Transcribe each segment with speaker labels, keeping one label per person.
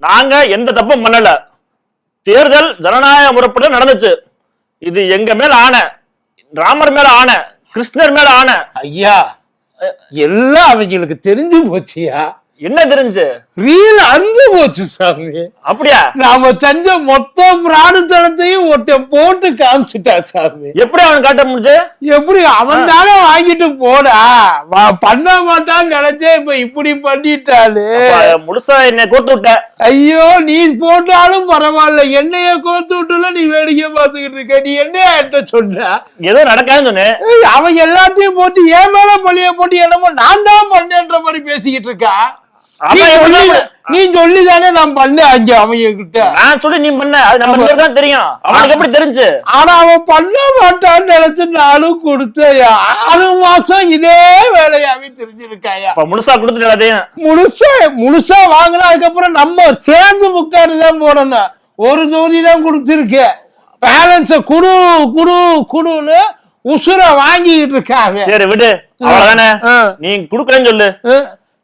Speaker 1: நாங்க எந்த தப்பும் பண்ணல. தேர்தல் ஜனநாயக முறைப்படி நடந்துச்சு. இது எங்க மேல ஆணை ராமர் மேல ஆணை கிருஷ்ணர் மேல ஆணை
Speaker 2: ஐயா எல்லாம் அவங்களுக்கு தெரிஞ்சு போச்சியா?
Speaker 1: என்ன தெரிஞ்சு?
Speaker 2: ரீல் அருந்து போச்சு சாமி.
Speaker 1: அப்படியா?
Speaker 2: நாம செஞ்ச மொத்த பிராணுத்தனத்தையும் ஒருத்தன் போட்டு காமிச்சிட்டா சாமி.
Speaker 1: எப்படி அவன் காட்ட முடிஞ்சு?
Speaker 2: எப்படி? அவன் தானே வாங்கிட்டு போடா பண்ண மாட்டான்னு நினைச்சே இப்ப இப்படி பண்ணிட்டாளு.
Speaker 1: அப்ப முழுசா என்னை கோத்து விட்ட.
Speaker 2: ஐயோ நீ போட்டாலும் பரவாயில்ல. என்னைய கோத்து விட்டுல நீ வேடிக்கை பார்த்துக்கிட்டு இருக்க. நீ என்ன என்கிட்ட சொன்ன?
Speaker 1: ஏதோ நடக்காதுன்னு சொன்னேன்
Speaker 2: அவன் எல்லாத்தையும் போட்டு என் மேல பழிய போட்டு என்னமோ நான் தான் பண்ணேன்ற மாதிரி பேசிக்கிட்டு இருக்கா? நீ சொல்லி தானே நான் பண்ணேன் அங்க அவங்க கிட்ட
Speaker 1: நான் சொல்லி நீ பண்ண. அது நம்ம தான் தெரியும். அவனுக்கு எப்படி தெரிஞ்சு?
Speaker 2: ஆனா அவன் பண்ண மாட்டான்னு நினைச்சு நானும் கொடுத்தேன் ஆறு மாசம் இதே வேலையாவே தெரிஞ்சிருக்காயா.
Speaker 1: அப்ப முழுசா கொடுத்துட்டு அதையும்
Speaker 2: முழுசா முழுசா வாங்கினா அதுக்கப்புறம் நம்ம சேர்ந்து முக்காடு தான் போடணும். ஒரு தொகுதி தான் கொடுத்துருக்கு. பேலன்ஸ குடு குடு குடுன்னு உசுர வாங்கிட்டு இருக்காங்க
Speaker 1: சரி விடு. அவ்வளவுதானே. நீ குடுக்கலன்னு சொல்லு.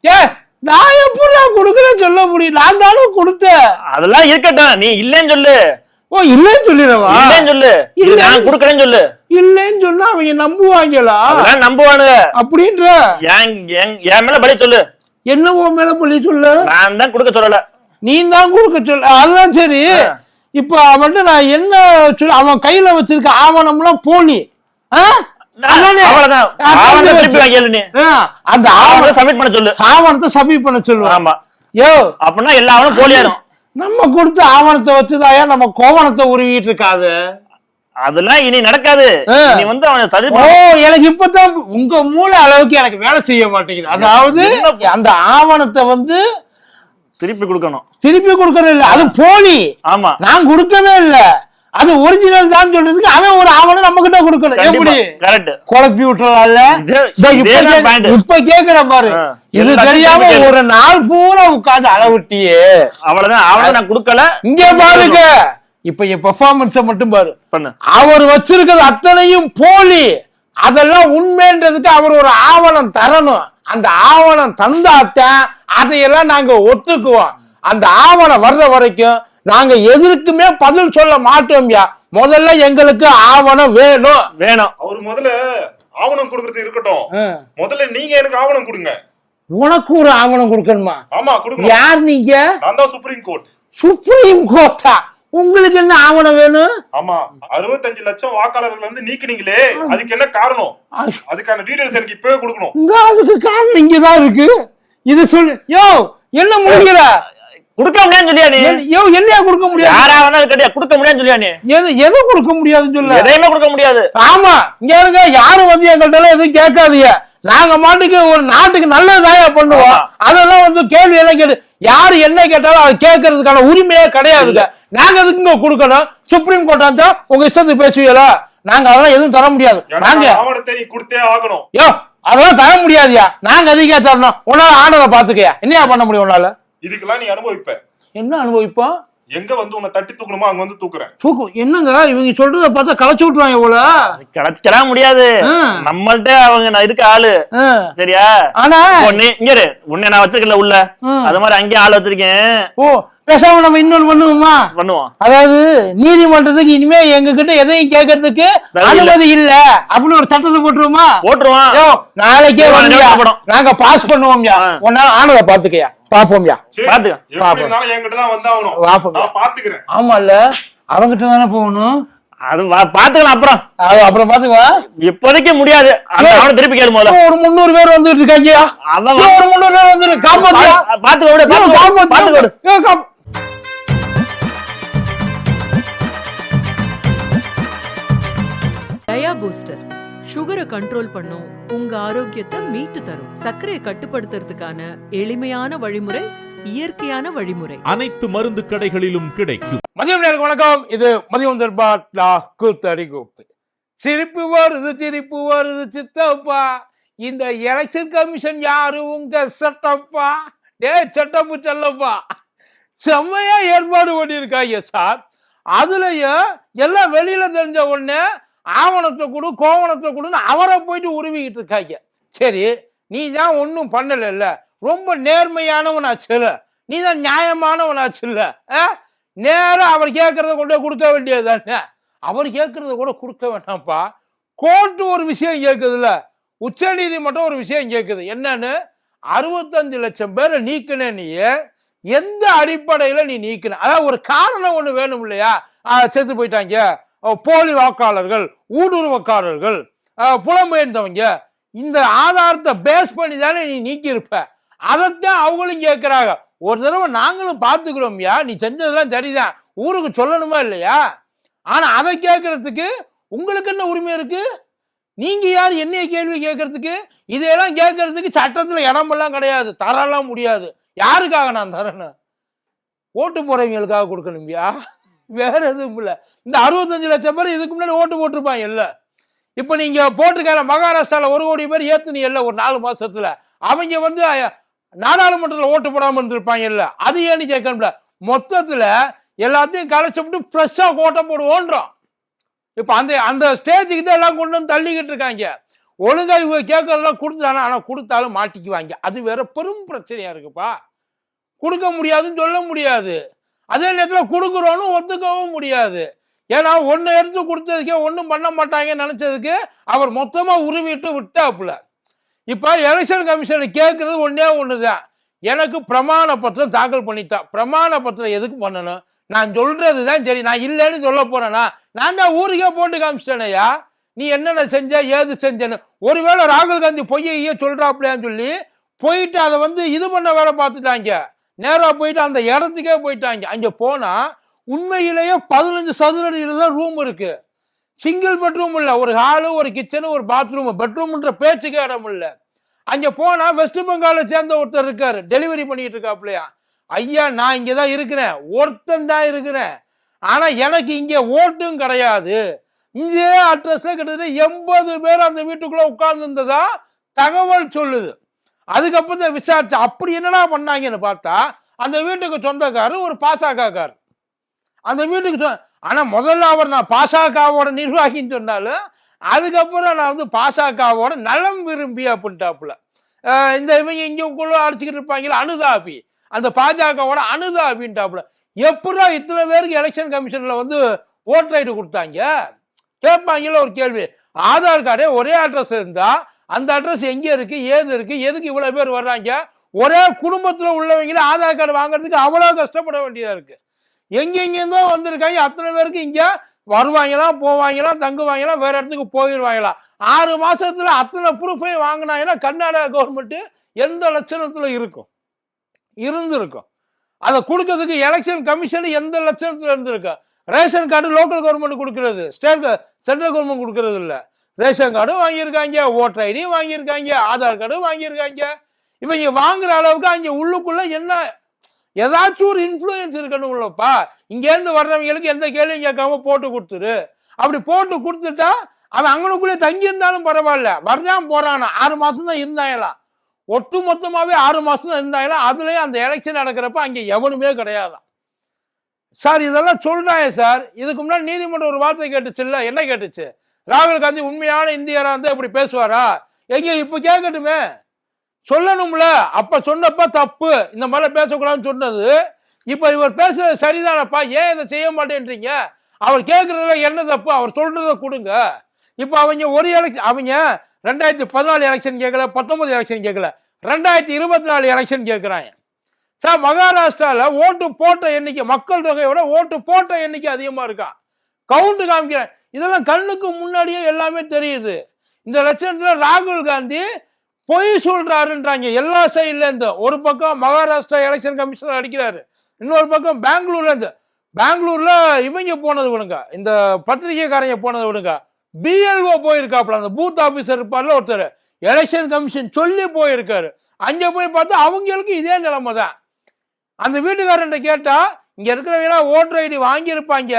Speaker 2: ஏ நான் எப்படி கொடுக்குறேன்னு சொல்ல முடியும். நான் தானே கொடுத்தேன்.
Speaker 1: அதெல்லாம் இருக்கட்டும். நீ இல்லைன்னு சொல்லு.
Speaker 2: ஓ இல்லைன்னு சொல்லிடவா?
Speaker 1: இல்லைன்னு சொல்லு.
Speaker 2: இல்ல.
Speaker 1: நான் குடுக்கலன்னு சொல்லு.
Speaker 2: இல்லைன்னு சொன்னா அவங்க நம்புவாங்களா?
Speaker 1: அதெல்லாம் நம்புவானுங்க.
Speaker 2: அப்படின்ற?
Speaker 1: என் என்- மேல பழி சொல்லு.
Speaker 2: என்ன உன் மேல சொல்லி சொல்ல?
Speaker 1: நான் தான் கொடுக்க சொல்லல.
Speaker 2: நீ தான் கொடுக்க சொல்ல அதுதான் சரி. இப்ப அவன்கிட்ட நான் என்ன சொல்ல அவன் கையில வச்சிருக்க ஆவணம்லாம் போலி. ஆ? அந்த ஆவணம்
Speaker 1: சப்மிட் பண்ண சொல்லு.
Speaker 2: ஆவணத்தை சப்மிட் பண்ண சொல்லுவான்
Speaker 1: ஆமா.
Speaker 2: யோ.
Speaker 1: அப்படின்னா எல்லா அவனும் போலியாரும்
Speaker 2: நம்ம கொடுத்த ஆவணத்தை வச்சுதாயா நம்ம கோவணத்தை உருவிட்டு இருக்காது?
Speaker 1: அதெல்லாம் இனி நடக்காது. நீ வந்து அவனை சரி
Speaker 2: ஓ எனக்கு இப்பதான் உங்க மூளை அளவுக்கு எனக்கு வேலை செய்ய மாட்டேங்குது. அதாவது? அந்த ஆவணத்தை வந்து
Speaker 1: திருப்பி கொடுக்கணும்.
Speaker 2: திருப்பி கொடுக்கறது இல்ல. அது போலி.
Speaker 1: ஆமா.
Speaker 2: நான் கொடுக்கவே இல்ல. அது ஒரிஜினல் தான் சொல்றதுக்கு அவன் ஒரு ஆவணம் நம்ம கிட்ட கொடுக்கணும் எப்படி?
Speaker 1: கரெக்ட்
Speaker 2: குழப்பி
Speaker 1: இதோ
Speaker 2: இப்ப கேக்குற பாரு. இது தெரியாம. ஒரு நாள் பூரா உட்கார்ந்து அளவிட்டியே
Speaker 1: அவ்வளவுதான். அவனை நான் கொடுக்கல.
Speaker 2: இங்க பாருங்க. இப்ப என் பெர்ஃபார்மன்ஸ மட்டும் பாரு. அவர் வச்சிருக்கிறது அத்தனையும் போலி. அதெல்லாம் உண்மைன்றதுக்கு அவர் ஒரு ஆவணம் தரணும். அந்த ஆவணம் தந்தாத்தான் அதையெல்லாம் நாங்க ஒத்துக்குவோம். அந்த ஆவணம் வர்ற வரைக்கும் நாங்க எதற்குமே பதில் சொல்ல மாட்டோம்யா. முதல்ல எங்களுக்கு ஆவணம் வேணும்.
Speaker 1: வேணும்.
Speaker 3: அவர் முதல்ல ஆவணம் கொடுக்கறது இருக்கட்டும். முதல்ல நீங்க எனக்கு ஆவணம் கொடுங்க.
Speaker 2: உனக்கு ஒரு ஆவணம் கொடுக்கணுமா?
Speaker 3: ஆமா கொடுங்க
Speaker 2: யார் நீங்க?
Speaker 3: நான் தான் சுப்ரீம் கோர்ட்
Speaker 2: சுப்ரீம் கோர்ட்டா உங்களுக்கு என்ன ஆவணம் வேணும்?
Speaker 3: ஆமா அறுபத்தஞ்சு லட்சம் வாக்காளர்கள் வந்து நீக்கினீங்களே அதுக்கு என்ன காரணம்? அதுக்கான டீடைல்ஸ் எனக்கு இப்பவே கொடுக்கணும்.
Speaker 2: அதுக்கு காரணம் இங்கதான் இருக்கு. இது சொல்லு யோ என்ன முடிக்கிற?
Speaker 1: கொடுக்க முடியாதுன்னு சொல்லியா நீ?
Speaker 2: என்னையா கொடுக்க முடியாது?
Speaker 1: யாரா வேணாலும் கிடையாது கொடுக்க முடியாதுன்னு சொல்லியா நீ?
Speaker 2: எது எதை கொடுக்க முடியாதுன்னு சொல்ல?
Speaker 1: எதையுமே கொடுக்க முடியாது.
Speaker 2: ஆமா. இங்க இருக்க யாரும் வந்து எங்கள்ட்ட எல்லாம் எதுவும் கேட்காதீங்க. நாங்க மாட்டுக்கு ஒரு நாட்டுக்கு நல்லதாயா பண்ணுவோம். அதெல்லாம் வந்து கேள்வி எல்லாம் கேட்டு யாரு என்ன கேட்டாலும் அது கேட்கறதுக்கான உரிமையே கிடையாதுங்க. நாங்க எதுக்கு இங்க கொடுக்கணும்? சுப்ரீம் கோர்ட்டா இருந்தா உங்க இஷ்டத்துக்கு பேசுவீங்களா? நாங்க அதெல்லாம் எதுவும் தர முடியாது. நாங்க
Speaker 3: கொடுத்தே ஆகணும்.
Speaker 2: யோ அதெல்லாம் தர முடியாதுயா? நாங்க அதிகா தரணும் உன்னால ஆனதை பாத்துக்கயா என்னையா பண்ண முடியும் உன்னால?
Speaker 3: இதுக்கெல்லாம் நீ அனுபவிப்ப.
Speaker 2: என்ன அனுபவிப்போம்
Speaker 3: எங்க வந்து உன்னை தட்டி தூக்கணுமோ அங்க வந்து தூக்குறேன்.
Speaker 2: தூக்கும். என்னங்க இவங்க சொல்றத பார்த்தா களைச்சு விட்டுருவாங்க போல?
Speaker 1: கிடைச்சிக்கலாம் முடியாது. நம்மள்ட்ட அவங்க நான் இருக்க ஆளு. சரியா?
Speaker 2: ஆனா
Speaker 1: இங்க இரு. உன்னை நான் வச்சிருக்கல உள்ள. அது மாதிரி அங்கேயும் ஆள் வச்சிருக்கேன்.
Speaker 2: ஓ பேசாம நம்ம இன்னொன்னு பண்ணுவோமா?
Speaker 1: பண்ணுவோம்.
Speaker 2: அதாவது நீதிமன்றத்துக்கு இனிமே எங்க கிட்ட எதையும் கேட்கறதுக்கு. அனுமதி இல்ல. அப்படின்னு ஒரு சட்டத்தை போட்டுருவோமா?
Speaker 1: போட்டுருவான்
Speaker 2: யோ, நாளைக்கே
Speaker 1: நிறுத்தப்படும்.
Speaker 2: நாங்க பாஸ் பண்ணுவோம்யா. உன்னால ஆனதை பாத்துக்கயா பாப்போம்யா.
Speaker 3: பாத்துக்கிறேன்.
Speaker 2: ஆமால்ல அவங்கிட்ட தானே போகணும்?
Speaker 1: அது பாத்துக்கலாம் அப்புறம்.
Speaker 2: அது அப்புறம் பாத்துக்குவா
Speaker 1: இப்போதைக்கு முடியாது. அந்த அவனை திருப்பி கேளு முதல்ல.
Speaker 2: ஒரு முந்நூறு பேர் வந்துட்டு இருக்காங்கயா?
Speaker 1: அவன்
Speaker 2: யோ, ஒரு முந்நூறு பேர் வந்துட்டு காப்பாத்தியா
Speaker 1: பா- பாத்துக்க விடு பாத்துக்க விடு,
Speaker 2: காப்பாத்து.
Speaker 1: பாத்துக்க. விடு
Speaker 4: பூஸ்டர். சுகரை கண்ட்ரோல் பண்ணும். உங்க ஆரோக்கியத்தை மீட்டு தரும். சர்க்கரையை கட்டுப்படுத்துறதுக்கான எளிமையான வழிமுறை இயற்கையான வழிமுறை.
Speaker 5: அனைத்து மருந்து கடைகளிலும் கிடைக்கும்.
Speaker 2: மதியம் நேரம் வணக்கம். இது மதியம் தர்பார் கூத்தடி கூப்பு. சிரிப்பு வருது சிரிப்பு வருது சித்தப்பா. இந்த எலெக்ஷன் கமிஷன் யாரு? உங்க சட்டப்பா. டே சட்டப்பு செல்லப்பா. செம்மையா ஏற்பாடு பண்ணியிருக்காங்க சார். அதுலயும் எல்லாம் வெளியில தெரிஞ்ச உடனே ஆவணத்தை கொடு கோவணத்தை கொடுன்னு அவரை போயிட்டு உருவிக்கிட்டு இருக்காங்க. சரி நீ தான் ஒன்றும் பண்ணலைல்ல. ரொம்ப நேர்மையானவனாச்சு நீ தான் நியாயமானவனாச்சு இல்லை நேராக அவர் கேட்கறத கொண்டு கொடுக்க வேண்டியது தானே அவர் கேட்கறத கூட கொடுக்க வேண்டாம்ப்பா கோர்ட்டு ஒரு விஷயம் கேட்குதுல்ல. உச்ச நீதிமன்றம் ஒரு விஷயம் கேட்குது. என்னன்னு? அறுபத்தஞ்சு லட்சம் பேரை நீக்கின நீ எந்த அடிப்படையில் நீ நீக்கின? அதாவது ஒரு காரணம் ஒன்று வேணும் இல்லையா? செத்து போயிட்டாங்க. போலி வாக்காளர்கள் ஊடுருவக்காரர்கள் புலம்பெயர்ந்தவங்க இந்த ஆதாரத்தை பேஸ் பண்ணி தானே நீ நீக்கியிருப்ப. அதைத்தான் அவங்களும் கேட்கிறாங்க. ஒரு தடவை நாங்களும் பார்த்துக்கிறோம்யா நீ செஞ்சதெல்லாம் சரிதான். ஊருக்கு சொல்லணுமா இல்லையா? ஆனால் அதை கேட்கறதுக்கு உங்களுக்கு என்ன உரிமை இருக்கு? நீங்க யார்? என்னைய கேள்வி கேட்கறதுக்கு? இதையெல்லாம் கேட்கறதுக்கு சட்டத்துல இடமெல்லாம் கிடையாது. தரலாம் முடியாது. யாருக்காக நான் தரேன்னு ஓட்டு போறவங்களுக்காக கொடுக்கணும்யா? வேற எதுவும் இல்லை. இந்த அறுபத்தஞ்சு லட்சம் பேர் இதுக்கு முன்னாடி ஓட்டு போட்டிருப்பாங்க இல்லை. இப்போ நீங்க போட்டிருக்காங்க மகாராஷ்டிராவில் ஒரு கோடி பேர் ஏற்றுனீங்க இல்லை ஒரு நாலு மாசத்துல. அவங்க வந்து நாடாளுமன்றத்தில் ஓட்டு போடாமல் இருந்திருப்பாங்க இல்லை. அது ஏன்னு கேட்கணும்ல. மொத்தத்தில் எல்லாத்தையும் கலைச்சுட்டு ஃப்ரெஷ்ஷாக ஓட்டம் போடுவோன்றோம். இப்போ அந்த அந்த ஸ்டேஜுக்கு தான் எல்லாம் கொண்டு வந்து தள்ளிக்கிட்டு இருக்காங்க. ஒழுங்காக இவங்க கேட்கறதெல்லாம் கொடுத்தானா ஆனால் கொடுத்தாலும் மாட்டிக்குவாங்க. அது வேற பெரும் பிரச்சனையாக இருக்குப்பா. கொடுக்க முடியாதுன்னு சொல்ல முடியாது. அதே நேரத்தில் கொடுக்குறோன்னு ஒத்துக்கவும் முடியாது. ஏன்னா ஒன்று எடுத்து கொடுத்ததுக்கே ஒன்றும் பண்ண மாட்டாங்கன்னு நினச்சதுக்கு அவர் மொத்தமாக உருவிட்டு விட்டாப்புல. இப்போ எலெக்ஷன் கமிஷனை கேட்குறது ஒன்றே ஒன்று தான் எனக்கு பிரமாண பத்திரம் தாக்கல் பண்ணித்தான் பிரமாண பத்திரம் எதுக்கு பண்ணணும்? நான் சொல்கிறது தான் சரி. நான் இல்லைன்னு சொல்ல போகிறேன்னா நான் தான் ஊருக்கே போட்டு காமிச்சிட்டேனையா? நீ என்னென்ன செஞ்ச? ஏது செஞ்சேன்னு. ஒருவேளை ராகுல் காந்தி பொய்யையே சொல்றாப்லையான்னு சொல்லி போயிட்டு அதை வந்து இது பண்ண வேலை பார்த்துட்டாங்க. நேராக போயிட்டு அந்த இடத்துக்கே போயிட்டாங்க. அங்கே போனால் உண்மையிலேயே பதினஞ்சு சதுர தான் ரூம் இருக்கு. சிங்கிள் பெட்ரூம் இல்லை. ஒரு ஹாலு ஒரு கிச்சனு ஒரு பாத்ரூம் பெட்ரூம்ன்ற பேச்சுக்கே இடம் இல்லை. அங்கே போனால் வெஸ்ட் பெங்காலை சேர்ந்த ஒருத்தர் இருக்காரு. டெலிவரி பண்ணிட்டு இருக்காப்லையா ஐயா நான் இங்கே தான் இருக்கிறேன். ஒருத்தன் தான் இருக்கிறேன். ஆனால் எனக்கு இங்கே ஓட்டும் கிடையாது. இதே அட்ரஸ்ல கிட்டத்தட்ட எண்பது பேர் அந்த வீட்டுக்குள்ள உட்கார்ந்து இருந்ததா தகவல் சொல்லுது. அதுக்கப்புறம் தான் விசாரிச்சு அப்படி என்னடா பண்ணாங்கன்னு பார்த்தா அந்த வீட்டுக்கு சொந்தக்காரர் ஒரு பாசாக்காக்கார். அந்த வீட்டுக்கு சொ- ஆனால் முதல்ல அவர் நான் பாசாக்காவோட நிர்வாகின்னு சொன்னாலும் அதுக்கப்புறம் நான் வந்து பாசாக்காவோட நலம் விரும்பி அப்படின்ட்டாப்புல. இந்த இவங்க இங்கக்குள்ள அடிச்சுக்கிட்டு இருப்பாங்களே அனுதாபி. அந்த பாஜகவோட அனுதாபின்ட்டாப்புல. எப்படா இத்தனை பேருக்கு எலெக்ஷன் கமிஷனில் வந்து ஓட்டர் ஐடி கொடுத்தாங்க? கேட்பாங்களே ஒரு கேள்வி. ஆதார் கார்டே ஒரே அட்ரஸ் இருந்தால் அந்த அட்ரஸ் எங்கே இருக்கு ஏது இருக்கு எதுக்கு இவ்வளோ பேர் வர்றாங்க? ஒரே குடும்பத்தில் உள்ளவங்கள ஆதார் கார்டு வாங்குறதுக்கு அவ்வளோ கஷ்டப்பட வேண்டியதாக இருக்கு. எங்கெங்கேருந்தோ வந்திருக்காங்க அத்தனை பேருக்கு இங்கே வருவாங்களாம் போவாங்களாம் தங்குவாங்களாம் வேற இடத்துக்கு போயிடுவாங்களாம் ஆறு மாசத்துல அத்தனை ப்ரூஃபையும் வாங்கினாங்கன்னா கர்நாடகா கவர்மெண்ட் எந்த லட்சணத்துல இருக்கும்? இருந்திருக்கும். அதை கொடுக்கறதுக்கு எலெக்ஷன் கமிஷன் எந்த லட்சணத்துல இருந்திருக்கு? ரேஷன் கார்டு லோக்கல் கவர்மெண்ட் கொடுக்கறது ஸ்டேட் சென்ட்ரல் கவர்மெண்ட் கொடுக்கறது இல்லை ரேஷன் கார்டும் வாங்கியிருக்காங்க ஓட்டர் ஐடியும் வாங்கியிருக்காங்க ஆதார் கார்டும் வாங்கியிருக்காங்க. இவங்க வாங்குற அளவுக்கு அங்கே உள்ளுக்குள்ள என்ன ஏதாச்சும் ஒரு இன்ஃப்ளூயன்ஸ் இருக்கணும் உள்ளப்பா. இங்கேருந்து வர்றவங்களுக்கு எந்த கேள்வியும் கேட்காம போட்டு கொடுத்துரு. அப்படி போட்டு கொடுத்துட்டா அவன் அங்கனுக்குள்ளே தங்கி இருந்தாலும் பரவாயில்ல. வர்றான் போறானா. ஆறு மாதம் தான் இருந்தாயலாம். ஒட்டு மொத்தமாகவே ஆறு மாதம் தான் இருந்தாயலாம். அதுலேயும் அந்த எலெக்ஷன் நடக்கிறப்ப அங்கே எவனுமே கிடையாதான் சார் இதெல்லாம் சொல்றாங்க சார். இதுக்கு முன்னாடி நீதிமன்றம் ஒரு வார்த்தை கேட்டுச்சு இல்லை? என்ன கேட்டுச்சு? ராகுல் காந்தி உண்மையான இந்தியரா இருந்தா இப்படி பேசுவாரா? எங்க இப்ப கேட்கட்டுமே சொல்லணும்ல. அப்ப சொன்னப்ப தப்பு. இந்த மாதிரி பேசக்கூடாதுன்னு சொன்னது. இப்ப இவர் பேசுறது சரிதானப்பா? ஏன் இதை செய்ய மாட்டேன்றீங்க? அவர் கேட்கறதுல என்ன தப்பு? அவர் சொல்றத கொடுங்க. இப்ப அவங்க ஒரு எலெக்ஷன் அவங்க ரெண்டாயிரத்தி பதினாலு எலெக்ஷன் கேட்கல பத்தொன்பது எலெக்ஷன் கேட்கல ரெண்டாயிரத்தி இருபத்தி நாலு எலெக்ஷன் கேட்கிறாங்க சார் மகாராஷ்டிராவில் ஓட்டு போட்ட எண்ணிக்கை மக்கள் தொகையோட ஓட்டு போட்ட எண்ணிக்கை அதிகமாக இருக்கான் கவுண்ட் காமிக்கிறேன். இதெல்லாம் கண்ணுக்கு முன்னாடியே எல்லாமே தெரியுது. இந்த லட்சணத்தில் ராகுல் காந்தி பொய் சொல்றாருன்றாங்க. எல்லா சைட்லேருந்து. ஒரு பக்கம் மகாராஷ்டிரா எலெக்ஷன் கமிஷனர் அடிக்கிறாரு. இன்னொரு பக்கம் பெங்களூர்லேருந்து. பெங்களூர்ல இவங்க போனது விடுங்க. இந்த பத்திரிகைக்காரங்க போனது விடுங்க. பிஎல்ஓ போயிருக்காப்புல. அந்த பூத் ஆஃபீஸர் இருப்பார்ல ஒருத்தர். எலெக்ஷன் கமிஷன் சொல்லி போயிருக்காரு. அங்கே போய் பார்த்தா அவங்களுக்கு இதே நிலைமை தான் அந்த வீட்டுக்காரன்ட்ட கேட்டா இங்க இருக்கிறவங்க ஓட்டர் ஐடி வாங்கியிருப்பாங்க.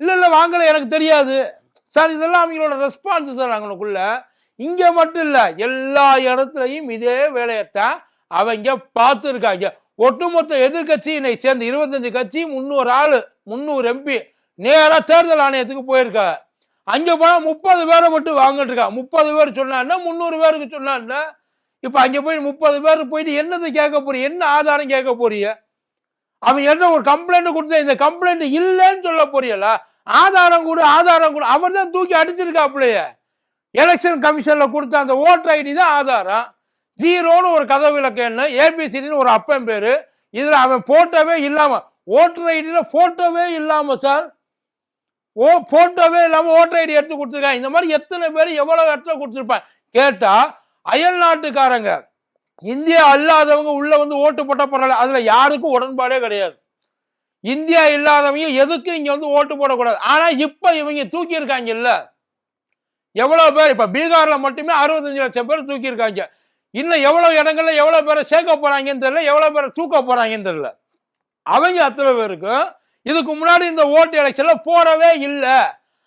Speaker 2: இல்லை இல்லை வாங்கலை எனக்கு தெரியாது. சார் இதெல்லாம் அவங்களோட ரெஸ்பான்ஸ் சார் அவங்களுக்குள்ள. இங்கே மட்டும் இல்லை எல்லா இடத்துலையும் இதே வேலையத்தான் அவங்க பார்த்துருக்காங்க. ஒட்டுமொத்த எதிர்கட்சியினை சேர்ந்த இருபத்தஞ்சு கட்சி முந்நூறு ஆள் முந்நூறு எம்பி நேராக தேர்தல் ஆணையத்துக்கு போயிருக்கா அங்கே போனால் முப்பது பேரை மட்டும் வாங்கிட்டுருக்கா முப்பது பேர் சொன்னான்னா முந்நூறு பேருக்கு சொன்னான்னா இப்போ அங்கே போய் முப்பது பேர் போயிட்டு என்னது கேட்க போறீங்க? என்ன ஆதாரம் கேட்க போறீங்க? அவன் என்ன ஒரு கம்ப்ளைண்ட் கொடுத்தா இந்த கம்ப்ளைண்ட் இல்லைன்னு சொல்ல போறீங்களா ஆதாரம் கொடு ஆதாரம் கொடு. அவர் தான் தூக்கி அடிச்சிருக்காப்புலைய. எலெக்ஷன் கமிஷனில் கொடுத்த அந்த ஓட்டர் ஐடி தான் ஆதாரம். ஜீரோன்னு ஒரு கதவு விளக்கு என்ன? ஏபிசிடின்னு ஒரு அப்பன் பேர். இதில் அவன் போட்டோவே இல்லாமல் ஓட்டர் ஐடியில் ஃபோட்டோவே இல்லாமல் சார் ஓ ஃபோட்டோவே இல்லாமல் ஓட்டர் ஐடி எடுத்து கொடுத்துருக்காங்க. இந்த மாதிரி எத்தனை பேர் எவ்வளோ இடத்துல கொடுத்துருப்பேன் கேட்டால் அயல் நாட்டுக்காரங்க இந்தியா அல்லாதவங்க உள்ள வந்து ஓட்டு போட்ட பரவாயில்ல. அதுல யாருக்கும் உடன்பாடே கிடையாது. இந்தியா இல்லாதவங்க எதுக்கு இங்க வந்து ஓட்டு போடக்கூடாது? ஆனா இப்ப இவங்க தூக்கி இருக்காங்க இல்ல எவ்வளவு பேர் இப்ப பீகார்ல மட்டுமே அறுபத்தஞ்சு லட்சம் பேர் தூக்கி இருக்காங்க இன்னும் எவ்வளவு இடங்கள்ல எவ்வளவு பேரை சேர்க்க போறாங்கன்னு தெரியல எவ்வளவு பேரை தூக்க போறாங்கன்னு தெரியல. அவங்க அத்தனை பேருக்கும் இதுக்கு முன்னாடி இந்த ஓட்டு எலெக்ஷன்ல போடவே இல்லை.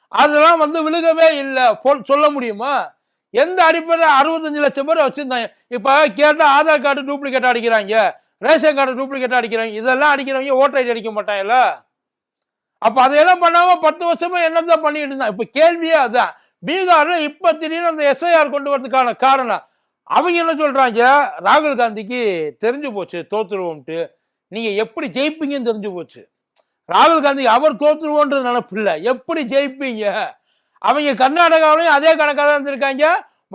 Speaker 2: அதெல்லாம் வந்து விழுகவே இல்லை. சொல்ல முடியுமா? எந்த அடிப்படையில் அறுபத்தஞ்சு லட்சம் பேர் வச்சுருந்தாங்க? இப்போ கேட்டால் ஆதார் கார்டு டூப்ளிகேட் அடிக்கிறாங்க. ரேஷன் கார்டு டூப்ளிகேட் அடிக்கிறாங்க. இதெல்லாம் அடிக்கிறவங்க ஓட்டர் ஐடி அடிக்க மாட்டாங்கல்ல? அப்போ அதையெல்லாம் பண்ணாமல் பத்து வருஷமா என்னதான் பண்ணிட்டு இருந்தான் இப்போ கேள்வியே அதுதான் பீகாரில் இப்போ திடீர்னு அந்த எஸ்ஐஆர் கொண்டு வரதுக்கான காரணம். அவங்க என்ன சொல்கிறாங்க ராகுல் காந்திக்கு தெரிஞ்சு போச்சு தோத்துருவோம்ட்டு நீங்கள் எப்படி ஜெயிப்பீங்கன்னு தெரிஞ்சு போச்சு. ராகுல் காந்தி அவர் தோத்துருவோன்றது நினப்பு இல்லை எப்படி ஜெயிப்பீங்க? அவங்க கர்நாடகாவிலையும் அதே கணக்காக தான் இருந்திருக்காங்க.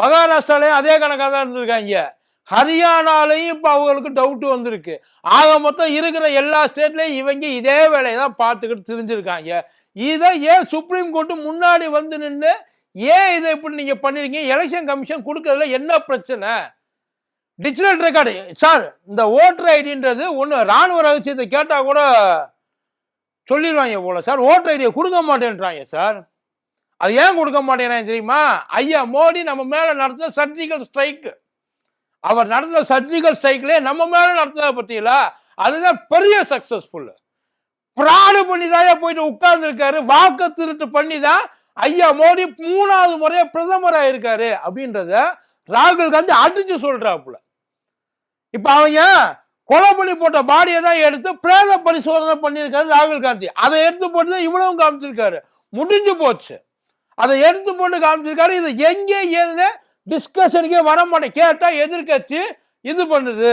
Speaker 2: மகாராஷ்டிராலையும் அதே கணக்காக தான் இருந்திருக்காங்க. ஹரியானாலையும் இப்போ அவங்களுக்கு டவுட்டு வந்திருக்கு. ஆக மொத்தம் இருக்கிற எல்லா ஸ்டேட்லையும் இவங்க இதே வேலையை தான் பார்த்துக்கிட்டு தெரிஞ்சிருக்காங்க. இதை ஏன் சுப்ரீம் கோர்ட்டு முன்னாடி வந்து நின்று ஏன் இதை இப்படி நீங்கள் பண்ணிருக்கீங்க? எலெக்ஷன் கமிஷன் கொடுக்கறதுல என்ன பிரச்சனை? டிஜிட்டல் ரெக்கார்டு சார் இந்த ஓட்டர் ஐடின்றது ஒன்று ராணுவ ரகசியத்தை கேட்டால் கூட சொல்லிடுவாங்க போல. சார் ஓட்டர் ஐடியை கொடுக்க மாட்டேன்றாங்க சார் அது ஏன் கொடுக்க மாட்டேங்கிறேன் தெரியுமா? ஐயா மோடி நம்ம மேலே நடத்தின சர்ஜிக்கல் ஸ்ட்ரைக்கு அவர் நடத்தின சர்ஜிக்கல் ஸ்ட்ரைக்லே நம்ம மேலே நடத்தினதை பற்றியில அதுதான் பெரிய சக்ஸஸ்ஃபுல் பிராடு பண்ணி தான் போயிட்டு உட்கார்ந்துருக்காரு. வாக்கு திருட்டு பண்ணி தான் ஐயா மோடி மூணாவது முறையாக பிரதமராக இருக்காரு அப்படின்றத ராகுல் காந்தி அடிச்சு சொல்றாப்புல. இப்போ அவங்க கொலை பண்ணி போட்ட பாடியை தான் எடுத்து பிரேத பரிசோதனை பண்ணியிருக்காரு ராகுல் காந்தி. அதை எடுத்து போட்டு தான் இவ்வளவும் காமிச்சிருக்காரு. முடிஞ்சு போச்சு. அதை எடுத்து போட்டு காமிச்சிருக்காரு. இது எங்கே ஏதுன்னு டிஸ்கஷனுக்கே வர மாட்டேன் கேட்டால் எதிர்க்கட்சி இது பண்ணுது.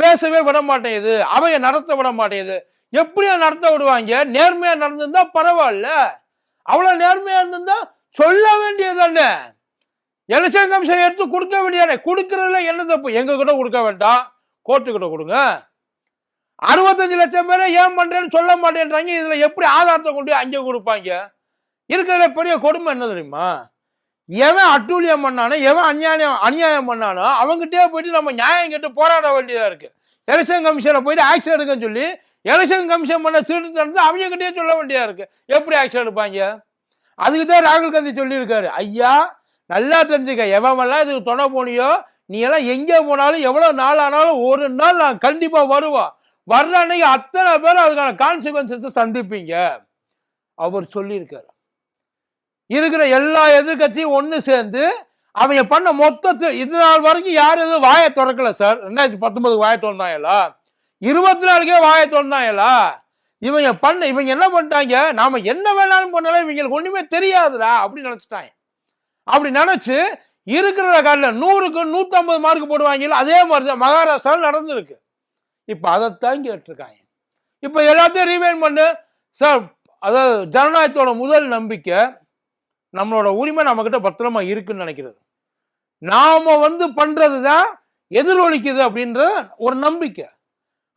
Speaker 2: பேசவே விட மாட்டேங்குது அவையை நடத்த விட மாட்டேங்குது எப்படியா நடத்த விடுவாங்க? நேர்மையா நடந்திருந்தா பரவாயில்ல. அவ்வளோ நேர்மையா இருந்திருந்தா சொல்ல வேண்டியது தானே. எலெக்ஷன் கமிஷன் எடுத்து கொடுக்க வேண்டியதானே. கொடுக்கறதுல என்ன தப்பு? எங்க கிட்ட கொடுக்க வேண்டாம். கோர்ட்டுக்கிட்ட கொடுங்க. அறுபத்தஞ்சு லட்சம் பேரை ஏன் பண்றேன்னு சொல்ல மாட்டேன்றாங்க. இதுல எப்படி ஆதாரத்தை கொண்டு போய் அங்கே கொடுப்பாங்க? இருக்கிற பெரிய கொடுமை என்ன தெரியுமா? எவன் அட்டூழியம் பண்ணானோ எவன் அநியாயம் அநியாயம் பண்ணானோ அவங்ககிட்டயே போயிட்டு நம்ம நியாயம் கேட்டு போராட வேண்டியதாக இருக்கு. எலெக்ஷன் கமிஷனை போயிட்டு ஆக்ஷன் எடுக்கன்னு சொல்லி எலெக்ஷன் கமிஷன் பண்ண சீட்டு நடந்து அவங்க சொல்ல வேண்டியதாக இருக்கு. எப்படி ஆக்ஷன் எடுப்பாங்க? அதுக்கு தான் ராகுல் காந்தி சொல்லியிருக்காரு. ஐயா நல்லா தெரிஞ்சுக்க எவமெல்லாம் இதுக்கு துணை போனியோ நீ எல்லாம் எங்கே போனாலும் எவ்வளோ நாள் ஆனாலும் ஒரு நாள் நான் கண்டிப்பாக வருவோம் வர்ற அன்னைக்கு அத்தனை பேர் அதுக்கான கான்சிக்வன்சஸை சந்திப்பீங்க. அவர் சொல்லியிருக்காரு. இருக்கிற எல்லா எதிர்க்கட்சியும் ஒன்று சேர்ந்து அவங்க பண்ண மொத்தத்தில் இது நாள் வரைக்கும் யாரும் எதுவும் வாயை திறக்கல சார் ரெண்டாயிரத்தி பத்தொன்பது வாயை திறந்தாங்களா இருபத்தி நாலுக்கே வாயை திறந்தாங்களா இவங்க பண்ண இவங்க என்ன பண்ணிட்டாங்க? நாம என்ன வேணாலும் பண்ணாலும் இவங்களுக்கு ஒண்ணுமே தெரியாதுடா அப்படின்னு நினைச்சிட்டாங்க. அப்படி நினைச்சு இருக்கிற காலில் நூறுக்கு நூற்றம்பது மார்க் போடுவாங்கல்ல அதே மாதிரி தான் மகாராஷ்டிராவில் நடந்திருக்கு. இப்போ அதைத்தான் கேட்டிருக்காங்க. இப்போ எல்லாத்தையும் ரீவைன் பண்ணு. சார் அதாவது ஜனநாயகத்தோட முதல் நம்பிக்கை நம்மளோட உரிமை நம்மக்கிட்ட பத்திரமா இருக்குன்னு நினைக்கிறது. நாம வந்து பண்றது தான் எதிரொலிக்குது அப்படின்ற ஒரு நம்பிக்கை.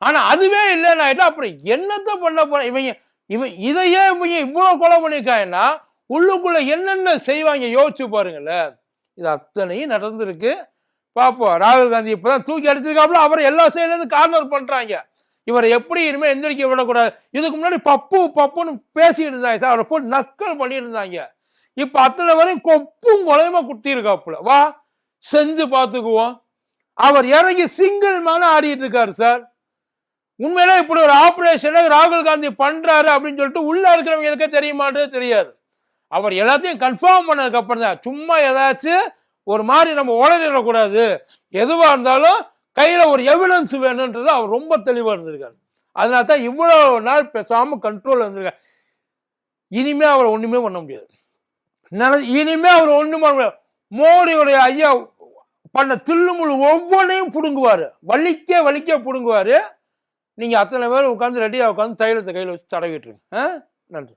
Speaker 2: ஆனா அதுவே இல்லைன்னு ஆயிட்டா அப்புறம் என்னத்த பண்ண போற இவங்க இவன் இதையே இவங்க இவ்வளோ கொலை பண்ணியிருக்காங்கன்னா உள்ளுக்குள்ள என்னென்ன செய்வாங்க யோசிச்சு பாருங்களேன் இது அத்தனையும் நடந்திருக்கு. பார்ப்போம் ராகுல் காந்தி இப்பதான் தூக்கி அடிச்சிருக்காப்புல அவர் எல்லா சைடுல கார்னர் பண்ணுறாங்க இவரை எப்படி இனிமேல் எந்திரிக்க விடக்கூடாது? இதுக்கு முன்னாடி பப்பு பப்புன்னு பேசிட்டு இருந்தாங்க சார். அவரை போட்டு நக்கல் பண்ணிட்டு இருந்தாங்க. இப்ப அத்தனை வரையும் கொப்பும் கொலையுமா குத்திருக்காப்புல வா செஞ்சு பார்த்துக்குவோம். அவர் இறங்கி சிங்கிள் மேன ஆடிட்டு இருக்காரு சார். உண்மையிலே இப்படி ஒரு ஆபரேஷனை ராகுல் காந்தி பண்றாரு அப்படின்னு சொல்லிட்டு உள்ள இருக்கிறவங்களுக்கே தெரியுமான்றது தெரியாது. அவர் எல்லாத்தையும் கன்ஃபார்ம் பண்ணதுக்கு அப்புறம் தான். சும்மா ஏதாச்சும் ஒரு மாதிரி நம்ம உடனிடக்கூடாது எதுவா இருந்தாலும் கையில ஒரு எவிடன்ஸ் வேணுன்றது அவர் ரொம்ப தெளிவா இருந்திருக்காரு. அதனால தான் இவ்வளவு நாள் பேசாம கண்ட்ரோல் இருந்திருக்காரு. இனிமே அவரை ஒண்ணுமே பண்ண முடியாது. இனிமே அவர் ஒன்றும் பண்ண மோடியுடைய ஐயா பண்ண தில்லுமுள்ளு ஒவ்வொன்றையும் புடுங்குவாரு. வலிக்க வலிக்க புடுங்குவாரு. நீங்க அத்தனை பேர் உட்காந்து ரெடியா உட்காந்து தைலத்தை கையில வச்சு தடவிட்டுருங்க நன்றி.